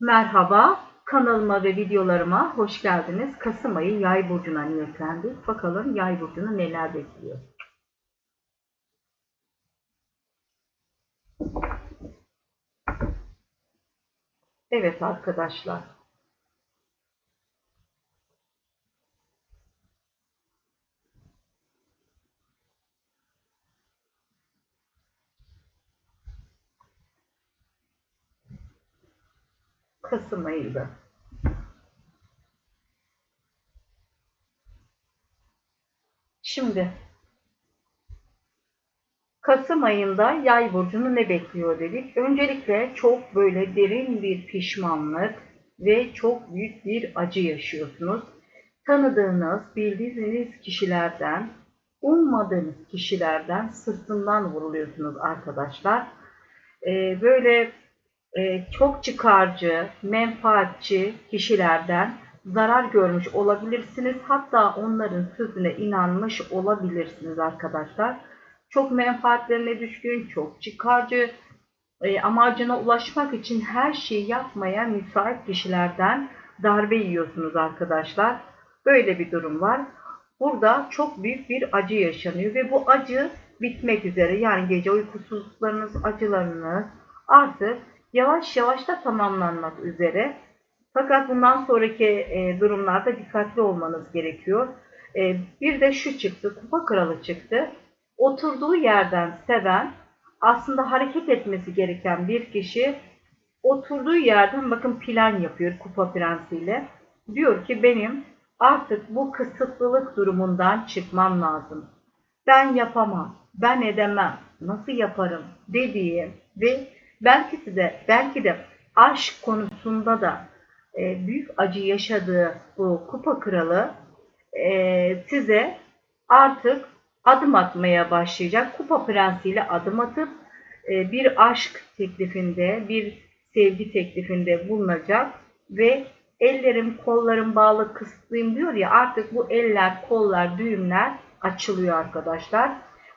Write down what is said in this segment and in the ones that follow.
Merhaba, kanalıma ve videolarıma hoş geldiniz. Kasım ayı yay burcuna niyetlendik. Bakalım yay burcunu neler bekliyor. Evet arkadaşlar. Kasım ayıydı. Şimdi Kasım ayında yay burcunu ne bekliyor dedik. Öncelikle çok böyle derin bir pişmanlık ve çok büyük bir acı yaşıyorsunuz. Tanıdığınız, bildiğiniz kişilerden, ummadığınız kişilerden sırtından vuruluyorsunuz arkadaşlar. Ee, böyle çok çıkarcı, menfaatçi kişilerden zarar görmüş olabilirsiniz. Hatta onların sözüne inanmış olabilirsiniz arkadaşlar. Çok menfaatlerine düşkün, çok çıkarcı, e, amacına ulaşmak için her şeyi yapmaya müsait kişilerden darbe yiyorsunuz arkadaşlar. Böyle bir durum var. Burada çok büyük bir acı yaşanıyor ve bu acı bitmek üzere. Yani gece uykusuzluklarınız, acılarınız artık yavaş yavaş da tamamlanmak üzere. Fakat bundan sonraki e, durumlarda dikkatli olmanız gerekiyor. E, bir de şu çıktı, kupa kralı çıktı. Oturduğu yerden seven, aslında hareket etmesi gereken bir kişi oturduğu yerden bakın plan yapıyor kupa prensiyle. Diyor ki benim artık bu kısıtlılık durumundan çıkmam lazım. Ben yapamam, ben edemem, nasıl yaparım dediği ve belki de belki de aşk konusunda da e, büyük acı yaşadığı bu kupa kralı e, size artık adım atmaya başlayacak. Kupa prensiyle adım atıp e, bir aşk teklifinde, bir sevgi teklifinde bulunacak ve ellerim kollarım bağlı kısıtlıyım diyor ya artık bu eller, kollar, düğümler açılıyor arkadaşlar.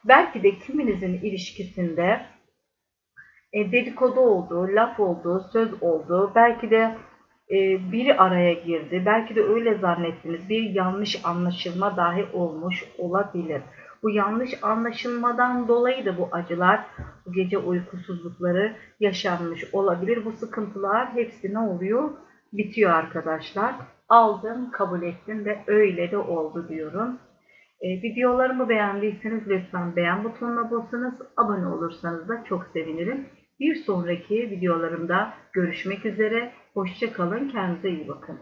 Belki de kiminizin ilişkisinde e, dedikodu oldu, laf oldu, söz oldu. Belki de e, biri araya girdi. Belki de öyle zannettiniz. Bir yanlış anlaşılma dahi olmuş olabilir. Bu yanlış anlaşılmadan dolayı da bu acılar, bu gece uykusuzlukları yaşanmış olabilir. Bu sıkıntılar hepsi ne oluyor? Bitiyor arkadaşlar. Aldım, kabul ettim ve öyle de oldu diyorum. E, videolarımı beğendiyseniz lütfen beğen butonuna basınız. Abone olursanız da çok sevinirim. Bir sonraki videolarımda görüşmek üzere. Hoşçakalın. Kendinize iyi bakın.